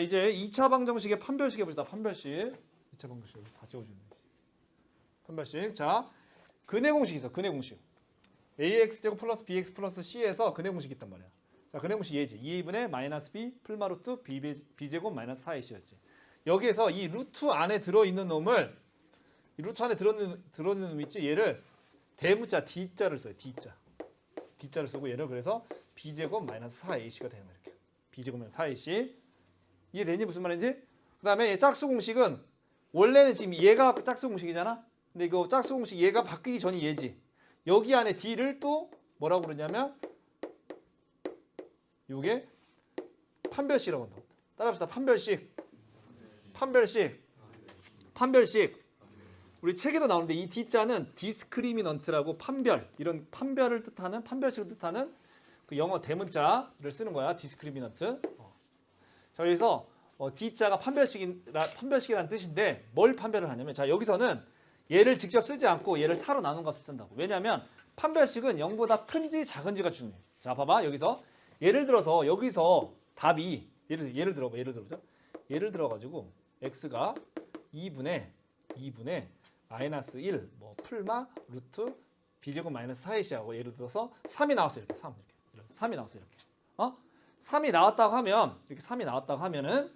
이제 2차 방정식의 판별식 해보자. 판별식. 2차 방정식 다 찍어주네. 판별식. 자, 근해 공식 있어. 근해 공식. ax 제곱 플러스 bx 플러스 c에서 근해 공식 있단 말이야. 자, 근해 공식 얘지. 2a분의 마이너스 b 풀마 루트 b, b 제곱 마이너스 4ac였지. 여기에서 이 루트 안에 들어 있는 놈을 이 루트 안에 들어 있는 들어 있는 놈 있지. 얘를 대문자 d자를 써요. d자. d자를 쓰고 얘를 그래서 b 제곱 마이너스 4ac가 되는 거야. 이렇게. b 제곱 마이너스 4ac. 이해되니 무슨 말인지? 그 다음에 짝수 공식은 원래는 지금 얘가 짝수 공식이잖아. 근데 이거 짝수 공식 얘가 바뀌기 전이 얘지. 여기 안에 d를 또 뭐라고 그러냐면 요게 판별식이라고 한다. 따라합시다. 판별식. 판별식. 판별식. 우리 책에도 나오는데 이 D자는 디스크리미넌트라고 판별 이런 판별을 뜻하는 판별식을 뜻하는 그 영어 대문자를 쓰는 거야. 디스크리미넌트. 그래서 어, D자가 판별식이라 판별식이라는 뜻인데 뭘 판별을 하냐면 자 여기서는 얘를 직접 쓰지 않고 얘를 사로 나눈 값을 쓴다고. 왜냐하면 판별식은 0보다 큰지 작은지가 중요해. 자 봐봐 여기서 예를 들어서 여기서 답이 예를 예를 들어 예를 들어보자. 예를 들어 가지고 x가 2분의 2분의 마이너스 1, 뭐 풀마 루트 b제곱 마이너스 4이시하고 예를 들어서 3이 나왔어요. 이렇게 3 이렇게. 이렇게 3이 나왔어요. 이렇게. 어? 3이 나왔다고 하면 이렇게 3이 나왔다고 하면은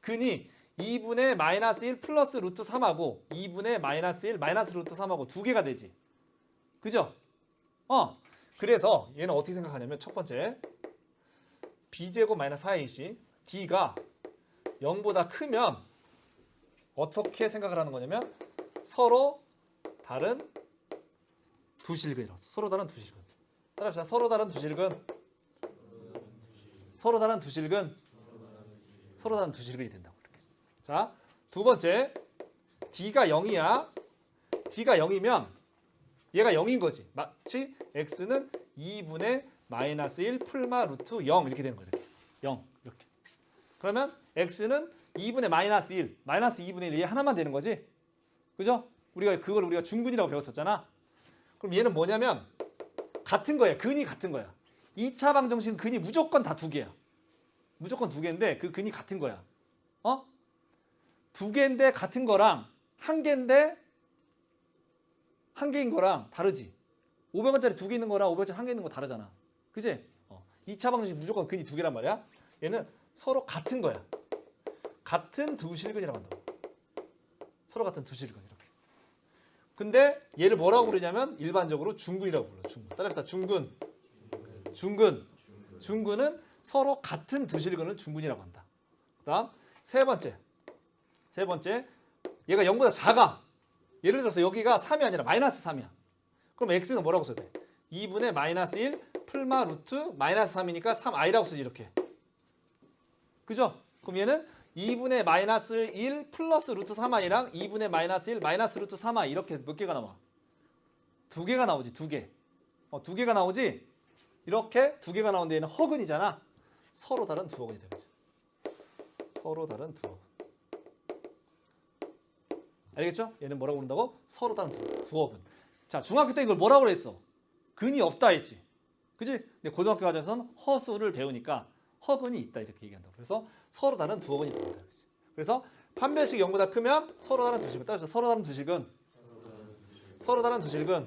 근이 2분의 마이너스 1 플러스 루트 3하고 2분의 마이너스 1 마이너스 루트 3하고 두 개가 되지. 그죠? 어. 그래서 얘는 어떻게 생각하냐면 첫 번째 b제곱 마이너스 4ac d가 0보다 크면 어떻게 생각을 하는 거냐면 서로 다른 두 실근이라고 서로 다른 두 실근 따라합시다 서로 다른 두 실근 서로 다른 두 실근 서로 다른 두 실근이 된다고 이렇게 자 두 번째 d가 0이야 d가 0이면 얘가 0인 거지 마치 x는 2분의 마이너스 1 풀마 루트 0 이렇게 되는 이렇게 0 이렇게 그러면 x는 2분의 마이너스 1 마이너스 2분의 1 얘 하나만 되는 거지 그죠? 우리가 그걸 우리가 중근이라고 배웠었잖아. 그럼 얘는 뭐냐면 같은 거야. 근이 같은 거야. 2차 방정식은 근이 무조건 다 두 개야. 무조건 두 개인데 그 근이 같은 거야. 어? 두 개인데 같은 거랑 한 개인데 한 개인 거랑 다르지. 500원짜리 두 개 있는 거랑 500원짜리 한 개 있는 거 다르잖아. 그지? 어. 2차 방정식 무조건 근이 두 개란 말이야. 얘는 서로 같은 거야. 같은 두 실근이라고 한다고. 서로 같은 두 실근 이렇게. 근데 얘를 뭐라고 부르냐면 일반적으로 중근이라고 불러. 중근. 따라합시다. 중근. 중근. 중근은 서로 같은 두 실근을 중근이라고 한다. 그다음 세 번째. 세 번째. 얘가 0보다 작아. 예를 들어서 여기가 3이 아니라 마이너스 3이야. 그럼 x는 뭐라고 써야 돼? 2분의 마이너스 1 풀마 루트 마이너스 3이니까 3i라고 쓰지 이렇게. 그죠? 그럼 얘는 2분의 마이너스 1 플러스 루트 3i랑 2분의 마이너스 1 마이너스 루트 3i 이렇게 몇 개가 나와? 두 개가 나오지 두 개. 어, 두 개가 나오지? 이렇게 두 개가 나오는데 얘는 허근이잖아. 서로 다른 두 허근이 되는 거죠. 서로 다른 두 허근. 알겠죠? 얘는 뭐라고 부른다고? 서로 다른 두, 두 허근. 자 중학교 때 이걸 뭐라고 그랬어? 근이 없다 했지. 그지? 근데 고등학교 과정에서는 허수를 배우니까 허근이 있다 이렇게 얘기한다고. 그래서 서로 다른 두 허근이 된다. 그래서 판별식 0보다 크면 서로 다른 두 실근. 따라서 서로 다른 두 실근. 서로 다른 두 실근.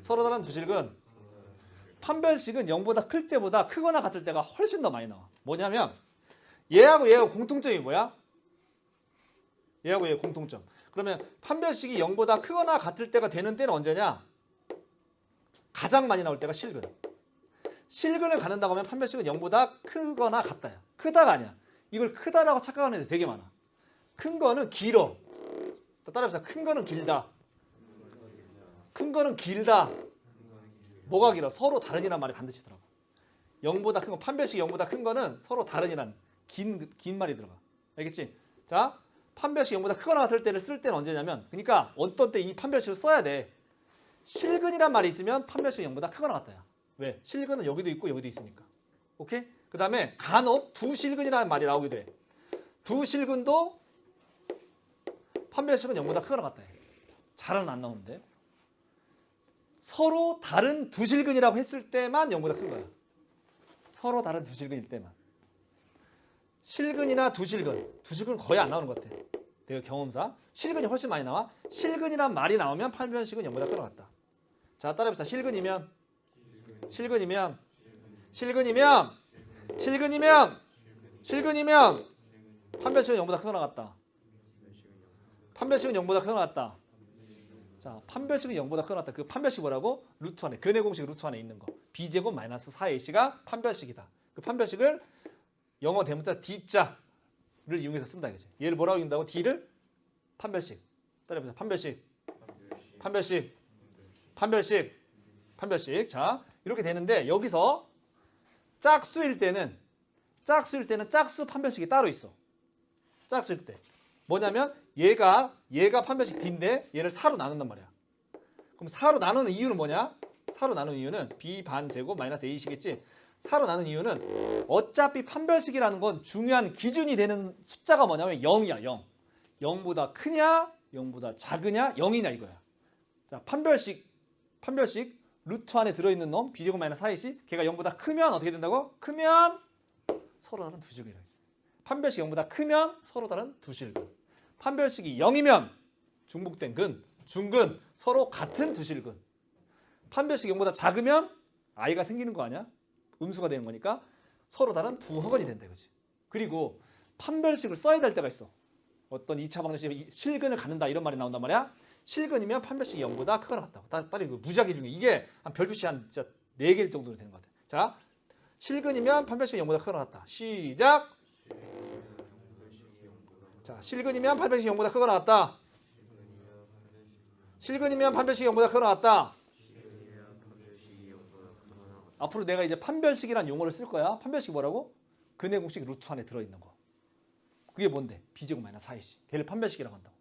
서로 다른 두 실근. 판별식은 0보다 클 때보다 크거나 같을 때가 훨씬 더 많이 나와. 뭐냐면 얘하고 얘하고 공통점이 뭐야? 얘하고 얘 공통점. 그러면 판별식이 0보다 크거나 같을 때가 되는 때는 언제냐? 가장 많이 나올 때가 실근. 실근을 갖는다고 하면 판별식은 0보다 크거나 같다야. 크다가 아니야. 이걸 크다라고 착각하는 애들 되게 많아. 큰 거는 길어. 따라해보자. 큰 거는 길다. 큰 거는 길다. 뭐가 길어? 서로 다른이란 말이 반드시 들어가. 0보다 큰 거, 판별식 0보다 큰 거는 서로 다른이란 긴, 긴 말이 들어가. 알겠지? 자, 판별식 0보다 크거나 같을 때를 쓸 때는 언제냐면, 그러니까 어떤 때 이 판별식을 써야 돼. 실근이란 말이 있으면 판별식 0보다 크거나 같다야. 왜? 실근은 여기도 있고 여기도 있으니까. 오케이? 그 다음에 간혹 두 실근이라는 말이 나오게 돼. 두 실근도 판별식은 0보다 크거나 같다. 해. 잘은 안 나오는데. 서로 다른 두 실근이라고 했을 때만 0보다 큰 거야. 서로 다른 두 실근일 때만. 실근이나 두 실근. 두 실근 거의 안 나오는 것 같아. 내가 경험사. 실근이 훨씬 많이 나와. 실근이란 말이 나오면 판별식은 0보다 끌어갔다. 자, 따라해봅시다. 실근이면 실근이면 실근이면 실근이면 실근이면 판별식은 0보다 크게 나갔다. 판별식은 0보다 크게 나갔다. 자, 판별식은 0보다 크게 나갔다. 그 판별식 뭐라고? 루트 안에 근의 공식 루트 안에 있는 거. b제곱 마이너스 4ac가 판별식이다. 그 판별식을 영어 대문자 d자를 이용해서 쓴다 이거지. 얘를 뭐라고 읽는다고? d를 판별식. 따라해보자. 판별식. 판별식. 판별식. 판별식. 자, 이렇게 되는데 여기서 짝수일 때는 짝수일 때는 짝수 판별식이 따로 있어. 짝수일 때. 뭐냐면 얘가 얘가 판별식 D인데 얘를 4로 나눈단 말이야. 그럼 4로 나누는 이유는 뭐냐? 4로 나누는 이유는 B 반 제곱 마이너스 A시겠지? 4로 나누는 이유는 어차피 판별식이라는 건 중요한 기준이 되는 숫자가 뭐냐면 0이야, 0. 0보다 크냐, 0보다 작으냐, 0이냐 이거야. 자, 판별식 판별식 루트 안에 들어있는 놈 B제곱 마이너스 4이시 걔가 0보다 크면 어떻게 된다고? 크면 서로 다른 두 실근이라고. 판별식이 0보다 크면 서로 다른 두 실근. 판별식이 0이면 중복된 근, 중근 서로 같은 두 실근. 판별식이 0보다 작으면 아이가 생기는 거 아니야? 음수가 되는 거니까 서로 다른 두 허건이 된다 이거지. 그리고 판별식을 써야 될 때가 있어. 어떤 2차 방정식 실근을 갖는다 이런 말이 나온단 말이야. 실근이면 판별식이 0보다 크거나 같다고. 따- 따로 이거 무작위 중에 이게 한 별표시 한 진짜 4개 정도 되는 것 같아. 자, 실근이면 판별식이 0보다 크거나 같다. 시작. 자, 실근이면 판별식이 0보다 크거나 같다. 실근이면 판별식이 0보다 크거나 같다. 앞으로 내가 이제 판별식이라는 용어를 쓸 거야. 판별식이 뭐라고? 근의 공식 루트 안에 들어있는 거. 그게 뭔데? b제곱 마이너스 4이지. 걔를 판별식이라고 한다고.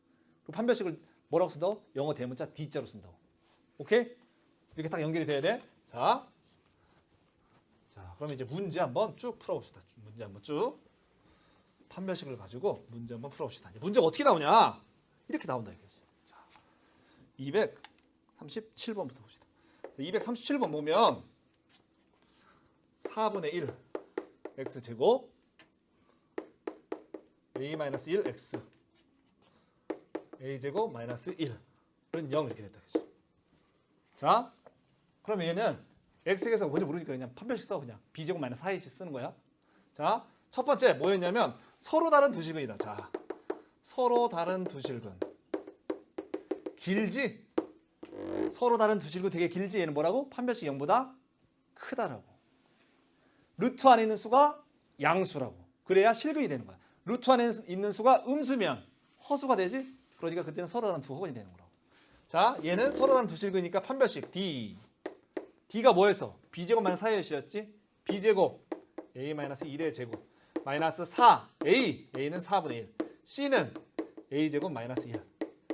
그 판별식을 뭐라고 쓴다고? 영어 대문자 d자로 쓴다고. 오케이? 이렇게 딱 연결이 돼야 돼. 자. 자, 그럼 이제 문제 한번 쭉 풀어봅시다. 문제 한번 쭉. 판별식을 가지고 문제 한번 풀어봅시다. 문제가 어떻게 나오냐? 이렇게 나온다 이거지. 자, 237번부터 봅시다. 237번 보면 4분의 1 x 제곱 a 마이너스 1 x a 제곱 마이너스 1은 0 이렇게 됐다 그지? 자, 그럼 얘는 x에서 뭔지 모르니까 그냥 판별식 써 그냥 b 제곱 마이너스 4ac 쓰는 거야. 자, 첫 번째 뭐였냐면 서로 다른 두 실근이다. 자, 서로 다른 두 실근. 길지? 서로 다른 두 실근 되게 길지? 얘는 뭐라고? 판별식 0보다 크다라고. 루트 안에 있는 수가 양수라고. 그래야 실근이 되는 거야. 루트 안에 있는 수가 음수면 허수가 되지? 그러니까 그때는 서로 다른 두 허근이 되는 거라고. 자, 얘는 서로 다른 두 실근이니까 판별식 D. D가 뭐였어? B제곱 마이너스 4이었지? B제곱 A 마이너스 1의 제곱 마이너스 4 A. A는 4분의 1 C는 A제곱 마이너스 1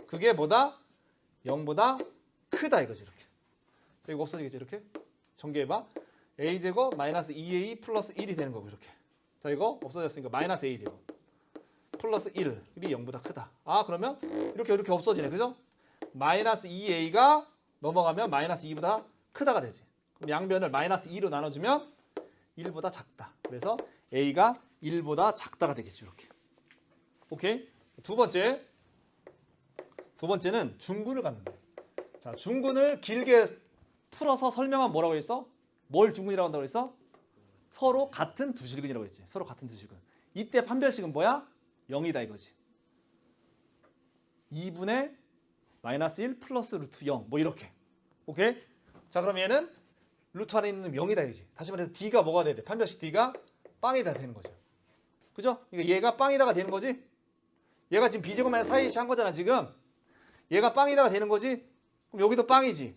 그게 뭐다? 0보다 크다 이거지 이렇게. 자, 이거 없어지겠죠 이렇게? 전개해봐. A제곱 마이너스 2A 플러스 1이 되는 거고 이렇게. 자 이거 없어졌으니까 마이너스 A제곱 플러스 1이 0보다 크다. 아 그러면 이렇게 이렇게 없어지네. 그죠? 마이너스 2A가 넘어가면 마이너스 2보다 크다가 되지. 그럼 양변을 마이너스 2로 나눠주면 1보다 작다. 그래서 A가 1보다 작다가 되겠죠. 이렇게. 오케이. 두 번째. 두 번째는 중근을 갖는 거예요. 자, 중근을 길게 풀어서 설명하면 뭐라고 했어? 뭘 중근이라고 한다고 했어? 서로 같은 두 실근이라고 했지. 서로 같은 두 실근. 이때 판별식은 뭐야? 0이다 이거지. 2분의 마이너스 1 플러스 루트 0. 뭐 이렇게. 오케이? 자, 그럼 얘는 루트 안에 있는 0이다 이거지. 다시 말해서 D가 뭐가 돼야 돼? 판별식 D가 빵이다 되는 거죠. 그죠? 그러니까 얘가 빵이다가 되는 거지. 얘가 지금 B제곱 마이너스 4이시 한 거잖아 지금. 얘가 빵이다가 되는 거지. 그럼 여기도 빵이지.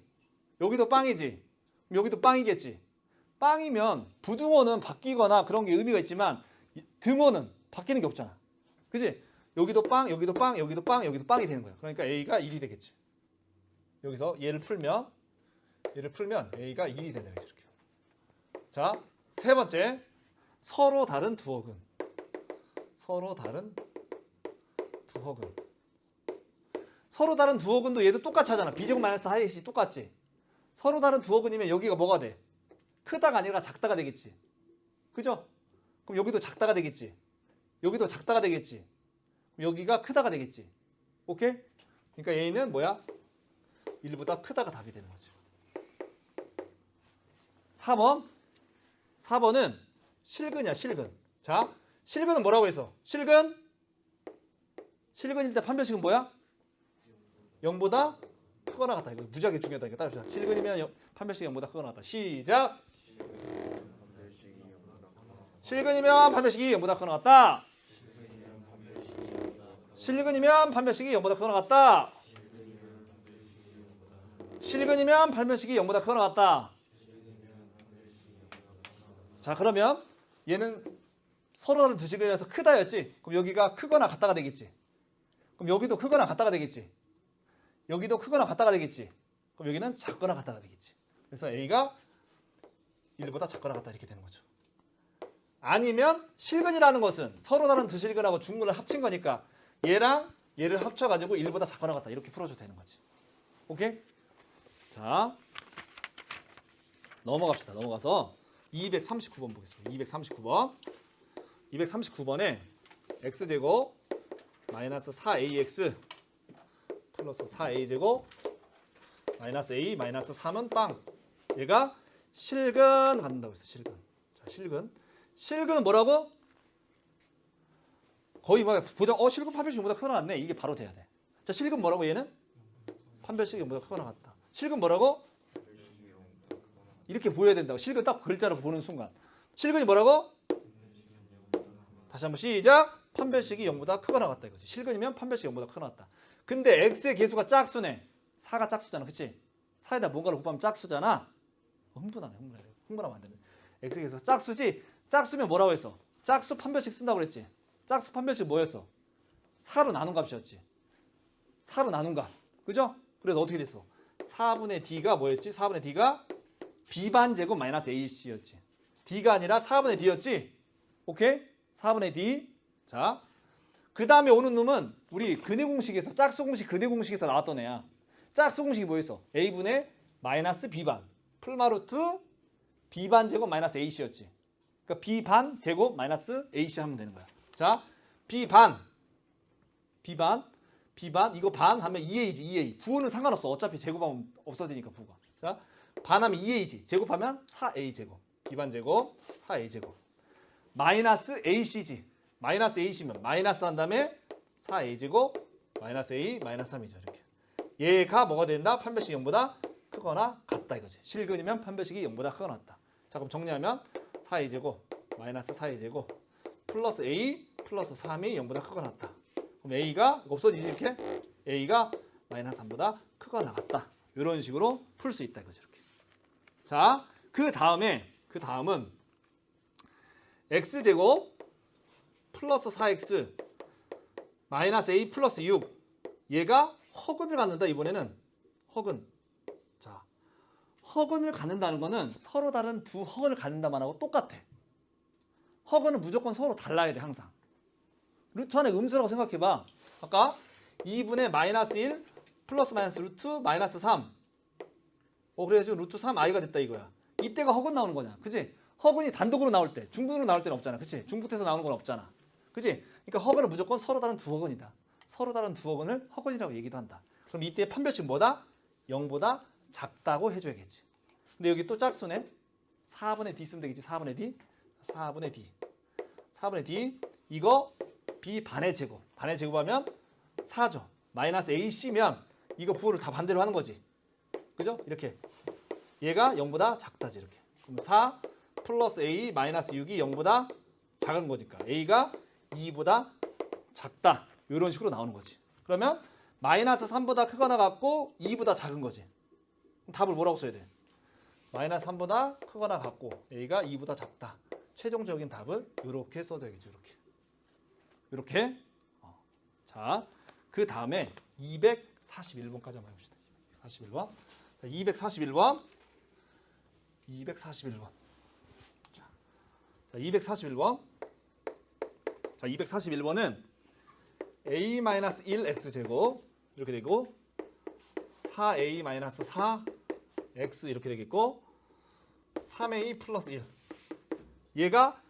여기도 빵이지. 그럼 여기도 빵이겠지. 빵이면 부등호는 바뀌거나 그런 게 의미가 있지만 이- 등호는 바뀌는 게 없잖아. 그지? 여기도 빵, 여기도 빵, 여기도 빵, 여기도 빵이 되는 거야. 그러니까 A가 1이 되겠지. 여기서 얘를 풀면 얘를 풀면 A가 1이 된다 이렇게. 자, 세 번째. 서로 다른 두 어근. 서로 다른 두 어근. 서로 다른 두 어근도 얘도 똑같이 하잖아. B제곱 마이너스 하이시 똑같지. 서로 다른 두 어근이면 여기가 뭐가 돼? 크다가 아니라 작다가 되겠지. 그죠? 그럼 여기도 작다가 되겠지. 여기도 작다가 되겠지. 여기가 크다가 되겠지. 오케이? 그러니까 A는 뭐야? 1보다 크다가 답이 되는 거죠. 4번. 4번은 실근이야, 실근. 자, 실근은 뭐라고 했어? 실근? 실근일 때 판별식은 뭐야? 0보다 크거나 같다. 이거 무지하게 중요하다. 이거 따라합시다. 실근이면 영- 판별식이 0보다 크거나 같다. 시작. 실근이면 판별식이 0보다 크거나 같다. 실근이면 판별식이 0보다 크거나 같다. 실근이면 판별식이 0보다 크거나 같다. 자 그러면 얘는 서로 다른 두 실근이라서 크다였지. 그럼 여기가 크거나 같다가 되겠지. 그럼 여기도 크거나 같다가 되겠지. 여기도 크거나 같다가 되겠지. 그럼 여기는 작거나 같다가 되겠지. 그래서 A가 1보다 작거나 같다 이렇게 되는 거죠. 아니면 실근이라는 것은 서로 다른 두 실근하고 중근을 합친 거니까 얘랑 얘를 합쳐가지고 1보다 작거나 같다 이렇게 풀어줘도 되는 거지. 오케이? 자 넘어갑시다. 넘어가서 239번 보겠습니다. 239번. 239번에 x제곱 마이너스 4ax 플러스 4a제곱 마이너스 a 마이너스 3은 빵. 얘가 실근 갖는다고 했어. 실근. 자, 실근. 실근은 뭐라고? 거의 뭐 보자. 어, 실근 판별식보다 크거나 같네. 이게 바로 돼야 돼. 자, 실근 뭐라고 얘는? 판별식보다 크거나 같다. 실근 뭐라고? 이렇게 보여야 된다고. 실근 딱 글자로 보는 순간. 실근이 뭐라고? 다시 한번 시작. 판별식이 0보다 크거나 같다 이거지. 실근이면 판별식이 0보다 크거나 같다. 근데 x의 개수가 짝수네. 4가 짝수잖아. 그치? 4에다 뭔가를 곱하면 짝수잖아. 어, 흥분하네. 흥분해. 흥분하면 안 되네. x의 개수가 짝수지. 짝수면 뭐라고 했어? 짝수 판별식 쓴다고 그랬지. 짝수 판별식 뭐였어? 4로 나눈 값이었지. 4로 나눈 값. 그죠? 그래서 어떻게 됐어? 4분의 d가 뭐였지? 4분의 d가 b반 제곱 마이너스 ac였지. d가 아니라 4분의 d였지. 오케이? 4분의 d. 자, 그 다음에 오는 놈은 우리 근해 공식에서 짝수 공식 근해 공식에서 나왔던 애야. 짝수 공식이 뭐였어? a분의 마이너스 b반 풀마루트 b반 제곱 마이너스 ac였지. 그러니까 b반 제곱 마이너스 ac 하면 되는 거야. 자, b반 b반 b반 이거 반 하면 2a지 2a. 부호는 상관없어. 어차피 제곱하면 없어지니까 부가. 자, 반하면 2a지. 제곱하면 4a 제곱. b반 제곱 4a 제곱. 마이너스 ac지. 마이너스 ac면 마이너스 한 다음에 4a 제곱 마이너스 a 마이너스 3이죠. 이렇게. 얘가 뭐가 된다? 판별식이 0보다 크거나 같다 이거지. 실근이면 판별식이 0보다 크거나 같다. 자 그럼 정리하면 4a 제곱 마이너스 4a 제곱 플러스 a 플러스 3이 0보다 크거나 같다. 그럼 a가 없어지지 이렇게? a가 마이너스 3보다 크거나 같다. 이런 식으로 풀 수 있다 이거죠. 이렇게. 자, 그 다음에 그 다음은 x 제곱 플러스 4x 마이너스 a 플러스 6 얘가 허근을 갖는다 이번에는. 허근. 자 허근을 갖는다는 거는 서로 다른 두 허근을 갖는다만 하고 똑같아. 허근은 무조건 서로 달라야 돼 항상. 루트 안에 음수라고 생각해봐. 아까 2분의 마이너스 1 플러스 마이너스 루트 마이너스 3 어, 그래서 루트 3i가 됐다 이거야. 이때가 허근 나오는 거냐 그지 허근이 단독으로 나올 때 중분으로 나올 때는 없잖아. 그치? 중부터에서 나오는 건 없잖아. 그치? 그러니까 허근은 무조건 서로 다른 두 허근이다. 서로 다른 두 허근을 허근이라고 얘기도 한다. 그럼 이때 판별식 뭐다? 0보다 작다고 해줘야겠지. 근데 여기 또 짝수네. 4분의 d 쓰면 되겠지. 4분의 d? 4분의 d. 4분의 d. 이거 b 반의 제곱. 반의 제곱하면 4죠. 마이너스 ac면 이거 부호를 다 반대로 하는 거지. 그죠? 이렇게. 얘가 0보다 작다지 이렇게. 그럼 4 플러스 a 마이너스 6이 0보다 작은 거니까 a가 2보다 작다. 이런 식으로 나오는 거지. 그러면 마이너스 3보다 크거나 같고 2보다 작은 거지. 답을 뭐라고 써야 돼? 마이너스 3보다 크거나 같고 a가 2보다 작다. 최종적인 답을 이렇게 써줘야겠죠 이렇게. 이렇게? 어. 자 그 다음에 241번까지 한번 해봅시다. 41번. 자, 241번. 241번. 자, 자 241번 자 241번은 a-1x 제곱 이렇게 되고 4a-4x 이렇게 되겠고 3a 플러스 1 얘가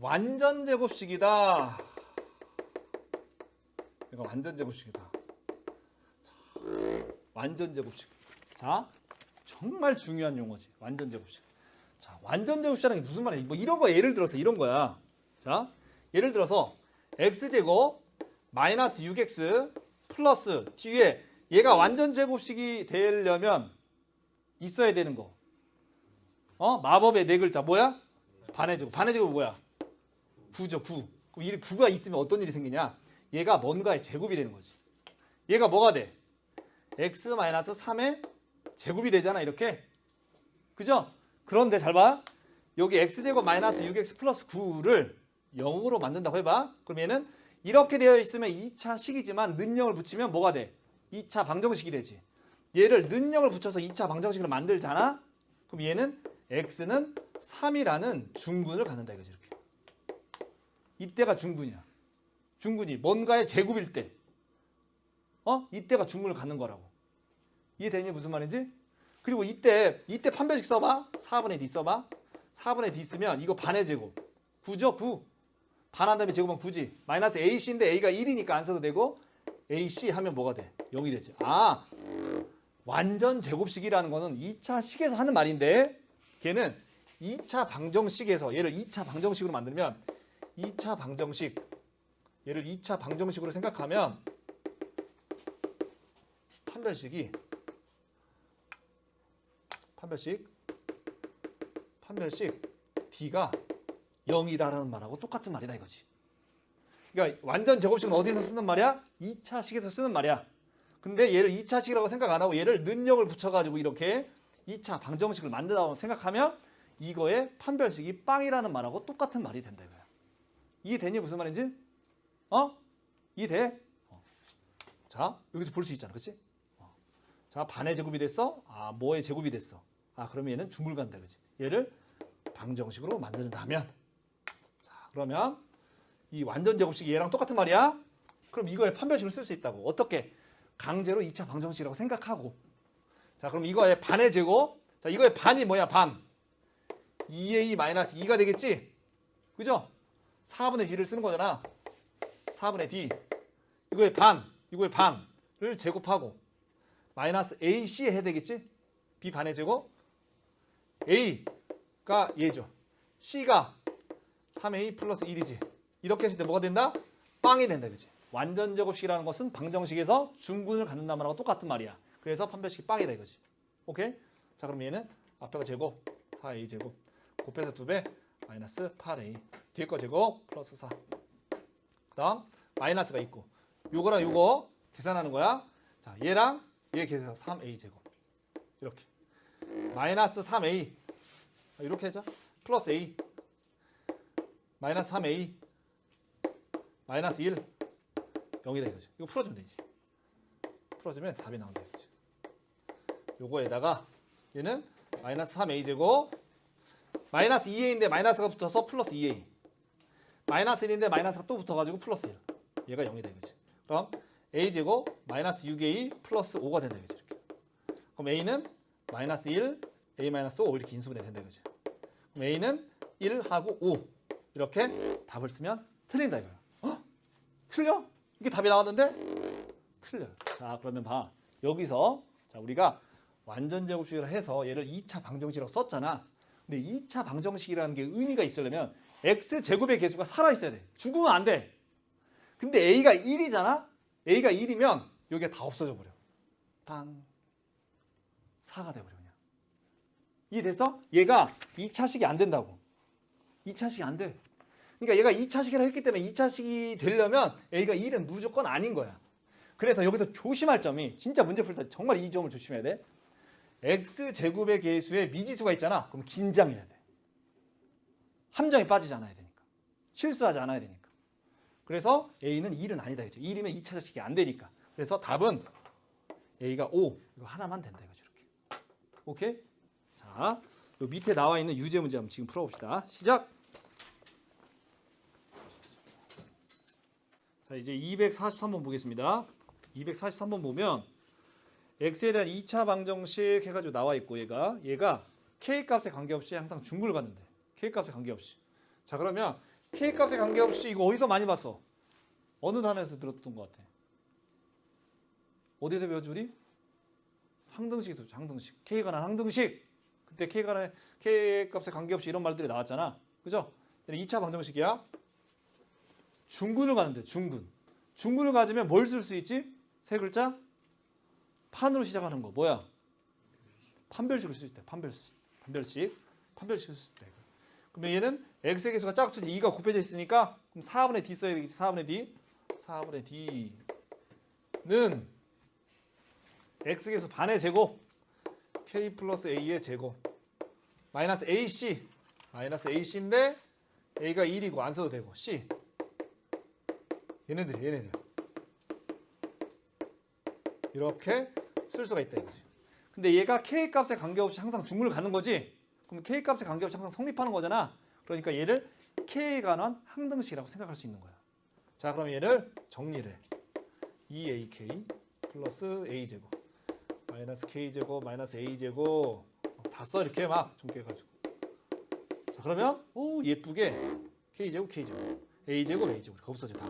완전 제곱식이다 이거 완전 제곱식이다. 자, 완전 제곱식. 자, 정말 중요한 용어지. 완전 제곱식. 자, 완전 제곱식이라는 게 무슨 말이야? 뭐 이런 거 예를 들어서 이런 거야. 자, 예를 들어서 x 제곱 마이너스 6x 플러스 뒤에 얘가 완전 제곱식이 되려면 있어야 되는 거. 어? 마법의 네 글자 뭐야? 반의 제곱. 반의 제곱 뭐야? 9죠, 9. 그럼 이 9가 있으면 어떤 일이 생기냐? 얘가 뭔가의 제곱이 되는 거지. 얘가 뭐가 돼? x 마이너스 3의 제곱이 되잖아, 이렇게. 그죠? 그런데 잘 봐. 여기 x제곱 마이너스 6x 플러스 9를 0으로 만든다고 해봐. 그럼 얘는 이렇게 되어 있으면 2차 식이지만 는영을 붙이면 뭐가 돼? 2차 방정식이 되지. 얘를 는영을 붙여서 2차 방정식을 만들잖아. 그럼 얘는 x는 3이라는 중근을 갖는다 이거지 이렇게. 이때가 중근이야. 중근이 뭔가의 제곱일 때. 어? 이때가 중근을 갖는 거라고. 이해되니 무슨 말인지? 그리고 이때 이때 판별식 써봐. 4분의 d 써봐. 4분의 d 쓰면 이거 반의 제곱. 9죠? 9. 반한 다음에 제곱은 9지. 마이너스 ac인데 a가 1이니까 안 써도 되고 ac 하면 뭐가 돼? 0이 되지. 아 완전 제곱식이라는 거는 2차 식에서 하는 말인데 걔는 2차 방정식에서 얘를 2차 방정식으로 만들면 2차 방정식 얘를 2차 방정식으로 생각하면 판별식이 판별식 판별식 d가 0이다라는 말하고 똑같은 말이다 이거지. 그러니까 완전 제곱식은 어디서 쓰는 말이야? 2차식에서 쓰는 말이야. 근데 얘를 2차식이라고 생각 안 하고 얘를 능력을 붙여가지고 이렇게 2차 방정식을 만든다고 생각하면 이거의 판별식이 빵이라는 말하고 똑같은 말이 된다 이거야. 이해되니 무슨 말인지? 어? 이해돼? 어. 자 여기서 볼 수 있잖아? 어. 자 반의 제곱이 됐어? 아 뭐의 제곱이 됐어? 아 그러면 얘는 중물 간다, 그렇지? 얘를 방정식으로 만든다면 자 그러면 이 완전 제곱식이 얘랑 똑같은 말이야? 그럼 이거의 판별식을 쓸 수 있다고. 어떻게? 강제로 2차 방정식이라고 생각하고. 자, 그럼 이거의 반의 제곱. 자, 이거의 반이 뭐야? 반. 2a 2가 되겠지? 그죠? 4분의 d를 쓰는 거잖아. 4분의 d. 이거의 반, 이거의 반을 제곱하고 마이너스 ac 해야 되겠지? b 반의 제곱. a가 얘죠. c가 3a 플러스 1이지. 이렇게 했을 때 뭐가 된다? 빵이 된다 그지? 완전 제곱식이라는 것은 방정식에서 중근을 갖는단 말하고 똑같은 말이야. 그래서 판별식이 빵이다 이거지. 오케이? 자 그럼 얘는 앞에가 제곱 4a 제곱 곱해서 2배 마이너스 8a 뒤에 거 제곱 플러스 4 그다음 마이너스가 있고 요거랑 요거 계산하는 거야. 자 얘랑 얘 계산해서 3a 제곱. 이렇게. 마이너스 3a 이렇게 하자. 플러스 a. 마이너스 3a 마이너스 1 0이다 이거죠. 이거 풀어주면 되지. 풀어주면 답이 나온다 이거죠. 요거에다가 얘는 마이너스 3a 제곱. 마이너스 2a인데 마이너스가 붙어서 플러스 2a 마이너스 1인데 마이너스가 또 붙어가지고 플러스 1 얘가 0이다 이거지. 그럼 a 제곱 마이너스 6a 플러스 5가 된다 이거지. 이렇게. 그럼 a는 마이너스 1 a 마이너스 5 이렇게 인수분해 된다 이거지. 그럼 a는 1하고 5 이렇게 답을 쓰면 틀린다 이거야. 어? 틀려? 이게 답이 나왔는데 틀려. 자 그러면 봐 여기서 자 우리가 완전 제곱식을 해서 얘를 2차 방정식이라고 썼잖아. 근데 2차 방정식이라는 게 의미가 있으려면 x 제곱의 개수가 살아 있어야 돼. 죽으면 안 돼. 근데 a가 1이잖아. A가 1이면 여기가 다 없어져 버려. 빵 4가 돼 버려 그냥. 이해됐어? 얘가 2차식이 안 된다고. 2차식이 안 돼. 그러니까 얘가 2차식이라 했기 때문에 2차식이 되려면 A가 1은 무조건 아닌 거야. 그래서 여기서 조심할 점이 진짜 문제 풀 때 정말 이 점을 조심해야 돼. x 제곱의 개수에 미지수가 있잖아. 그럼 긴장해야 돼. 함정에 빠지지 않아야 되니까. 실수하지 않아야 되니까. 그래서 A는 1은 아니다. 이죠 1이면 2차식이 안 되니까. 그래서 답은 A가 5. 이거 하나만 된다. 이거죠. 이렇게. 오케이? 자, 요 밑에 나와 있는 유제 문제 한번 지금 풀어봅시다. 시작! 자 이제 243번 보겠습니다. 243번 보면 x에 대한 2차 방정식 해가지고 나와 있고 얘가 얘가 k 값에 관계없이 항상 중구를 갖는데 k 값에 관계없이 자 그러면 k 값에 관계없이 이거 어디서 많이 봤어? 어느 단어에서 들었던 것 같아? 어디서 배웠지 우리? 항등식에서 항등식. K에 관한 항등식. 그때 K에 관한 K 값에 관계없이 이런 말들이 나왔잖아. 그죠? 2차 방정식이야. 중근을 가는데 중근. 중근을 가지면 뭘 쓸 수 있지? 세 글자? 판으로 시작하는 거. 뭐야? 판별식을 쓸수 있다. 판별식. 판별식. 판별식을 쓸수 있다. 그러면 얘는 x의 개수가 짝수지 2가 곱해져 있으니까 그럼 4분의 d 써야 되겠지. 4분의 d. 4분의 d는 x 개수 반의 제곱 k 플러스 a의 제곱 마이너스 ac 마이너스 ac인데 a가 1이고 안 써도 되고 c 얘네들 얘네들 이렇게 쓸 수가 있다 이거지. 근데 얘가 k 값에 관계없이 항상 중문을 가는 거지. 그럼 k 값에 관계없이 항상 성립하는 거잖아. 그러니까 얘를 k에 관한 항등식이라고 생각할 수 있는 거야. 자, 그럼 얘를 정리를 해. 2ak 플러스 a제곱 마이너스 k제곱 마이너스 a제곱 다 써 이렇게 막 정리해가지고. 자, 그러면 오 예쁘게 k제곱 k제곱 a제곱 a제곱 이렇게 없어져 다.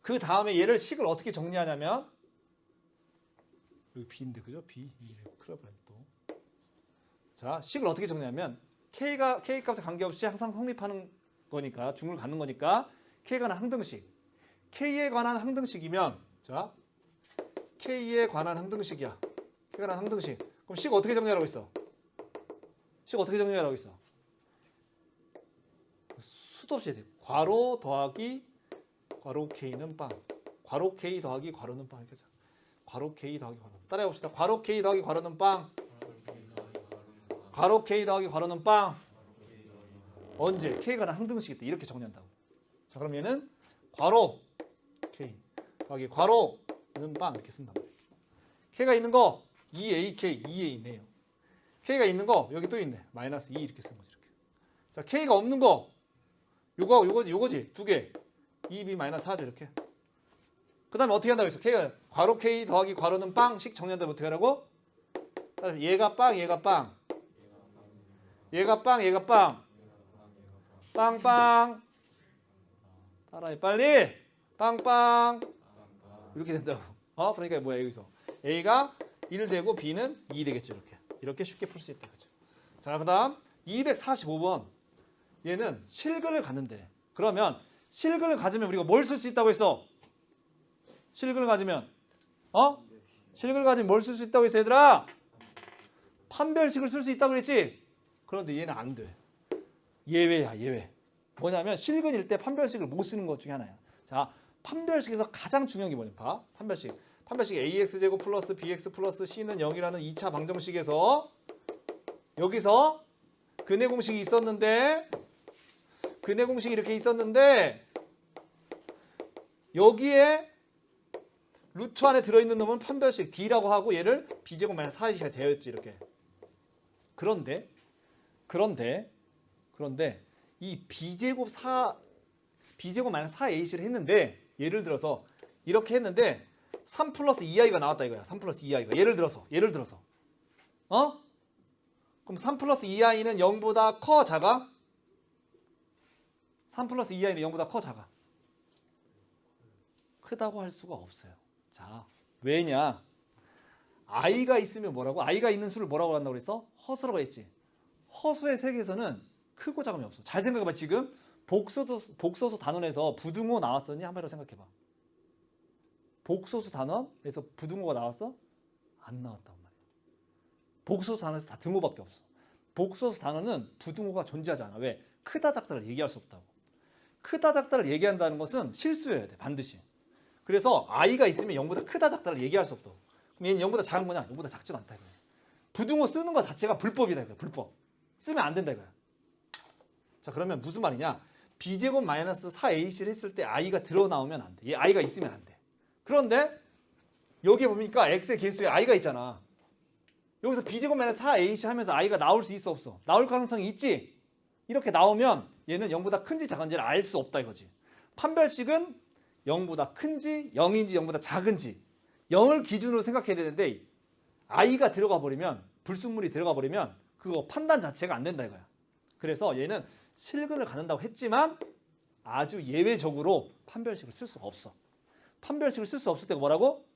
그 다음에 얘를 식을 어떻게 정리하냐면 여기 b인데 그죠? b 큰일 날 또. 자 식을 어떻게 정리하면 k가 k 값에 관계없이 항상 성립하는 거니까 중을 갖는 거니까 k에 관한 항등식. K에 관한 항등식이면 자 k에 관한 항등식이야. K에 관한 항등식. 그럼 식 어떻게 정리하라고 있어? 식 어떻게 정리하라고 있어? 수도 없이 해야 돼. 괄호 더하기 괄호 k는 빵. 괄호 k 더하기 괄호는 빵. 이렇게 괄호 k 더하기 괄호. 따라해 봅시다. 괄호 k 더하기 괄호는 빵 괄호 k 더하기 괄호는 빵. 언제? K가 는 항등식일 때 이렇게 정리한다고. 자 얘는 괄호 k. 더하기 괄호는 빵. 이렇게 말이야 k가 있는 거 2ak 2에 있네요. K가 있는 거 여기 또 있네. 마이너스 2 이렇게 쓴 거지 이렇게. 자 k가 없는 거. 요거 요거지 요거지. 두 개. 2b 마이너스 4죠 이렇게. 그 다음에 어떻게 한다고 했어? K가 괄호 K 더하기 괄호는 빵씩 정리한다면 어떻게 하라고? 얘가 빵, 얘가 빵. 얘가 빵, 얘가 빵. 빵빵. 따라해 빨리. 빵빵. 이렇게 된다고. 어? 그러니까 뭐야 여기서 A가 1 되고 B는 2 되겠죠 이렇게. 이렇게 쉽게 풀 수 있다 그죠? 자 그다음 245번. 얘는 실근을 갖는데 그러면 실근을 가지면 우리가 뭘 쓸 수 있다고 했어? 실근을 가지면 어? 실근을 가지면 뭘 쓸 수 있다고 했어 얘들아? 판별식을 쓸 수 있다고 그랬지? 그런데 얘는 안 돼. 예외야 예외. 뭐냐면 실근일 때 판별식을 못 쓰는 것 중에 하나야. 자 판별식에서 가장 중요한 게 뭐냐? 봐. 판별식. 판별식 ax제곱 플러스 bx 플러스 c는 0이라는 2차 방정식에서 여기서 근해 공식이 있었는데 근해 공식이 이렇게 있었는데 여기에 루트 안에 들어있는 놈은 판별식 d라고 하고 얘를 b제곱 마이너스 4이가 되었지 이렇게. 그런데 그런데 그런데 이 b제곱 4 b제곱 마이너스 4ac를 했는데 예를 들어서 이렇게 했는데 3 플러스 2i가 나왔다 이거야. 3 플러스 2i가 예를 들어서 예를 들어서 어? 그럼 3 플러스 2i는 0보다 커 작아? 3 플러스 2i는 0보다 커 작아? 크다고 할 수가 없어요. 자, 왜냐? i가 있으면 뭐라고? i가 있는 수를 뭐라고 한다고 그랬어? 허수라고 했지. 허수의 세계에서는 크고 작음이 없어. 잘 생각해봐. 지금 복소수, 복소수 단원에서 부등호 나왔었니? 한번 생각해봐. 복소수 단원에서 부등호가 나왔어? 안 나왔단 말이야. 복소수 단원에서 다 등호밖에 없어. 복소수 단원은 부등호가 존재하지 않아. 왜? 크다 작다를 얘기할 수 없다고. 크다 작다를 얘기한다는 것은 실수여야 돼. 반드시. 그래서 i가 있으면 0보다 크다 작다를 얘기할 수 없다고. 그럼 얘는 0보다 작은 거냐? 0보다 작지도 않다 이거야. 부등호 쓰는 것 자체가 불법이다 이거야. 불법. 쓰면 안 된다 이거야. 자 그러면 무슨 말이냐? b제곱 마이너스 4ac를 했을 때 i가 들어 나오면 안 돼. 얘 i가 있으면 안 돼. 그런데 여기 보니까 x의 개수에 i가 있잖아. 여기서 b제곱 마이너스 4ac 하면서 i가 나올 수 있어 없어? 나올 가능성이 있지. 이렇게 나오면 얘는 0보다 큰지 작은지를 알 수 없다 이거지. 판별식은 0보다 큰지 0인지 0보다 작은지 0을 기준으로 생각해야 되는데 i가 들어가 버리면 불순물이 들어가 버리면 그거 판단 자체가 안 된다 이거야. 그래서 얘는 실근을 갖는다고 했지만 아주 예외적으로 판별식을 쓸 수가 없어. 판별식을 쓸 수 없을 때가 뭐라고?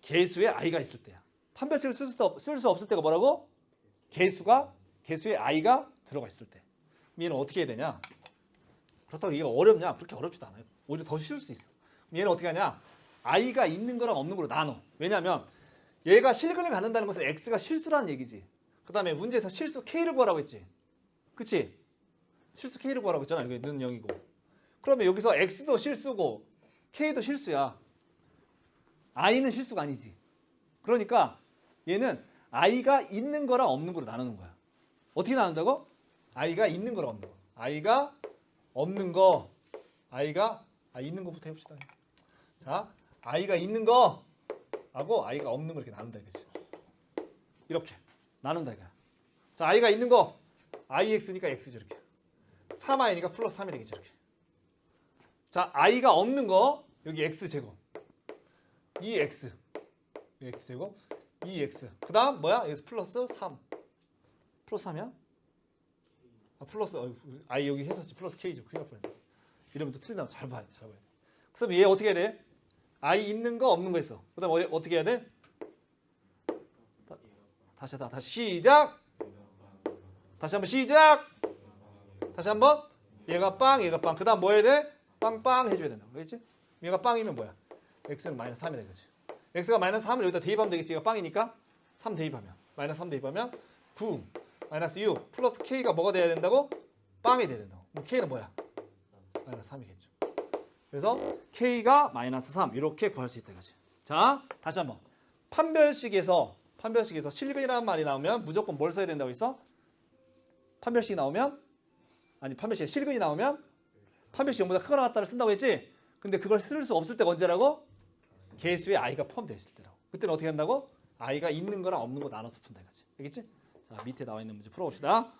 개수에 i가 있을 때야. 판별식을 쓸 수, 없을 때가 뭐라고? 개수가 개수에 i가 들어가 있을 때. 얘는 어떻게 해야 되냐? 그렇다고 이게 어렵냐? 그렇게 어렵지도 않아요. 오히려 더 쉬울 수 있어. 얘는 어떻게 하냐? i가 있는 거랑 없는 거로 나눠. 왜냐하면 얘가 실근을 갖는다는 것은 x가 실수라는 얘기지. 그 다음에 문제에서 실수 k를 구하라고 했지. 그치? 실수 k를 구하라고 했잖아. 이게 는 0이고. 그러면 여기서 x도 실수고 k도 실수야. i는 실수가 아니지. 그러니까 얘는 i가 있는 거랑 없는 거로 나누는 거야. 어떻게 나눈다고? i가 있는 거랑 없는 거. i가 없는 거. i가 아 있는 거부터 해봅시다. 자, i가 있는 거 하고 i가 없는 거 이렇게 나눈다 이거지. 이렇게 나눈다 이거야. 자, i가 있는 거 ix니까 x죠 이렇게. 3i니까 플러스 3이 되겠죠 이렇게. 자, i가 없는 거 여기 x 제곱. 이 x. 이 x. 그다음 뭐야? 여기서 플러스 3. 플러스 3이야? 아, 플러스 어, i 여기 했었지. 플러스 k죠. 큰일 날 뻔했네. 이러면 또 틀리면 잘 봐야 돼. 잘 봐야 돼. 그래서 얘 어떻게 해야 돼? i 있는 거 없는 거 있어. 그다음 어, 어떻게 해야 돼? 다, 다시 다 다시 시작. 다시 한번 시작. 다시 한번 얘가 빵, 얘가 빵. 그다음 뭐 해야 돼? 빵빵 해줘야 된다. 그렇지? 얘가 빵이면 뭐야? x는 마이너스 3이 되겠지. x가 마이너스 3을 여기다 대입하면 되겠지. 얘가 빵이니까 3 대입하면 마이너스 3 대입하면 9 마이너스 6 플러스 k가 뭐가 돼야 된다고? 빵이 돼야 된다고. 그럼 k는 뭐야? 마이너스 3이겠죠. 그래서 k가 마이너스 3 이렇게 구할 수 있다 이거지. 자, 다시 한번 판별식에서 판별식에서 실근이라는 말이 나오면 무조건 뭘 써야 된다고 했어? 판별식이 나오면 아니 판별식에 실근이 나오면 판별식 0보다 크거나 같다를 쓴다고 했지? 근데 그걸 쓸 수 없을 때가 언제라고? 개수에 i가 포함되어 있을 때라고. 그때는 어떻게 한다고? i가 있는 거랑 없는 거 나눠서 푼다 이거지. 알겠지? 자, 밑에 나와 있는 문제 풀어봅시다.